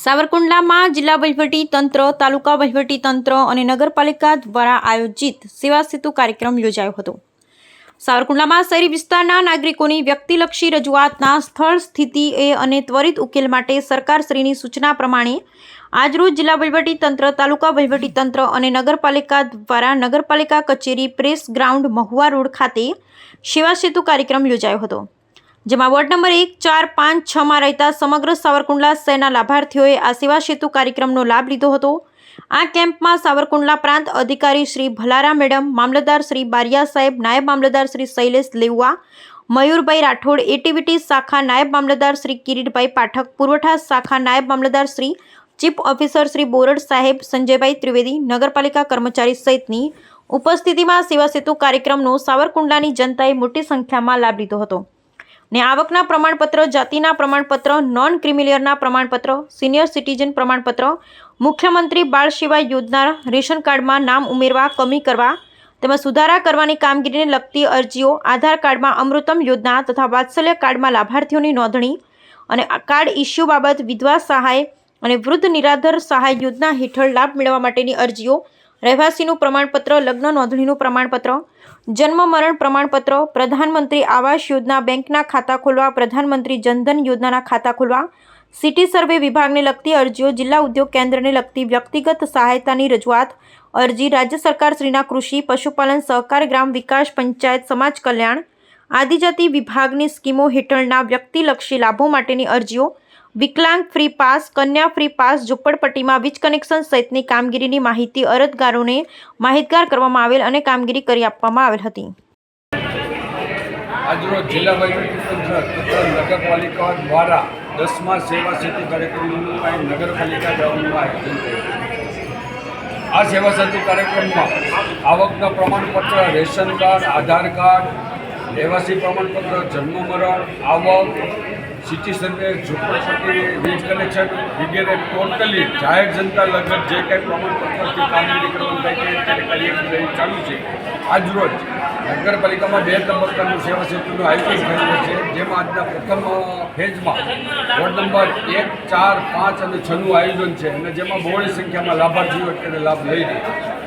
સાવરકુંડલામાં જિલ્લા તંત્ર, તાલુકા તંત્ર અને નગરપાલિકા દ્વારા આયોજિત સેવા સેતુ કાર્યક્રમ યોજાયો હતો. સાવરકુંડલામાં શહેરી વિસ્તારના નાગરિકોની વ્યક્તિલક્ષી રજૂઆતના સ્થળ સ્થિતિએ અને ત્વરિત ઉકેલ માટે સરકારશ્રીની સૂચના પ્રમાણે આજરોજ જિલ્લા તંત્ર, તાલુકા તંત્ર અને નગરપાલિકા દ્વારા નગરપાલિકા કચેરી પ્રેસ ગ્રાઉન્ડ મહુવા રોડ ખાતે સેવા સેતુ કાર્યક્રમ યોજાયો હતો. જેમાં વોર્ડ નંબર એક, ચાર, પાંચ છમાં રહેતા સમગ્ર સાવરકુંડલા શહેરના લાભાર્થીઓએ આ સેવા સેતુ કાર્યક્રમનો લાભ લીધો હતો. આ કેમ્પમાં સાવરકુંડલા પ્રાંત અધિકારી શ્રી ભલારા મેડમ, મામલતદાર શ્રી બારિયા સાહેબ, નાયબ મામલતદાર શ્રી શૈલેષ લેઉવા, મયુરભાઈ રાઠોડ, એટીવીટી શાખા નાયબ મામલતદાર શ્રી કિરીટભાઈ પાઠક, પુરવઠા શાખા નાયબ મામલતદાર શ્રી ચીફ ઓફિસર શ્રી બોરડ સાહેબ, સંજયભાઈ ત્રિવેદી, નગરપાલિકા કર્મચારી સહિતની ઉપસ્થિતિમાં સેવા સેતુ કાર્યક્રમનો સાવરકુંડલાની જનતાએ મોટી સંખ્યામાં લાભ લીધો હતો. ને આવકના પ્રમાણપત્ર, જાતિના પ્રમાણપત્ર નોન ક્રિમિલિયરના પ્રમાણપત્ર સિનિયર સિટીઝન પ્રમાણપત્ર, મુખ્યમંત્રી બાળ સેવા યોજના રેશન કાર્ડમાં નામ ઉમેરવા, કમી કરવા, તેમજ સુધારા કરવાની કામગીરીને લગતી અરજીઓ, આધાર કાર્ડમાં અમૃતમ યોજના તથા વાત્સલ્ય કાર્ડમાં લાભાર્થીઓની નોંધણી અને કાર્ડ ઇસ્યુ બાબત વિધવા સહાય અને વૃદ્ધ નિરાધર સહાય યોજના હેઠળ લાભ મેળવવા માટેની અરજીઓ રહેવાસીનું પ્રમાણપત્ર, લગ્ન નોંધણીનું પ્રમાણપત્ર, જન્મ મરણ પ્રમાણપત્ર, પ્રધાનમંત્રી આવાસ યોજના બેંકના ખાતા ખોલવા, પ્રધાનમંત્રી જનધન યોજનાના ખાતા ખોલવા, સિટી સર્વે વિભાગને લગતી અરજીઓ, જિલ્લા ઉદ્યોગ કેન્દ્રને લગતી વ્યક્તિગત સહાયતાની રજૂઆત, અરજી રાજ્ય સરકારશ્રીના કૃષિ, પશુપાલન, સહકાર, ગ્રામ વિકાસ, પંચાયત, સમાજ કલ્યાણ, આદિજાતિ વિભાગની સ્કીમો હેઠળના વ્યક્તિલક્ષી લાભો માટેની અરજીઓ વિકલાંગ ફ્રી પાસ, કન્યા ફ્રી પાસ, ઝુંપડપટ્ટીમાં વીજ કનેક્શન સહિતની કામગીરીની માહિતી અરજદારોને માહિતગાર કરવામાં આવેલ અને કામગીરી કરી આપવામાં આવેલ હતી. આજરોજ જિલ્લા નગરપાલિકા દ્વારા દસમા સેવા સેતુ કાર્યક્રમનું નગરપાલિકા ગ્રાઉન્ડમાં આયોજન આ સેવા સેતુ કાર્યક્રમમાં આવકના પ્રમાણપત્ર, રેશન કાર્ડ, આધાર કાર્ડ રહેવાસી પ્રમાણપત્ર, જન્મ મરણ, આવક સિટી સર્વે ઝૂંપડપટ્ટી વીજ કનેક્શન વગેરે ટોટલી જાહેર જનતા લગત જે કંઈ પ્રમાણપત્રથી કામગીરી કરવાનું થાય છે, ત્યારે કાર્યક્રમ ચાલુ છે. આજરોજ નગરપાલિકામાં બે તબક્કાનું સેવા સેતુનું આયોજન થયેલું છે, જેમાં આજના પ્રથમ ફેઝમાં વોર્ડ નંબર એક, ચાર, પાંચ અને છનું આયોજન છે, અને જેમાં બહોળી સંખ્યામાં લાભાર્થીઓ અત્યારે લાભ લઈ રહ્યા છે.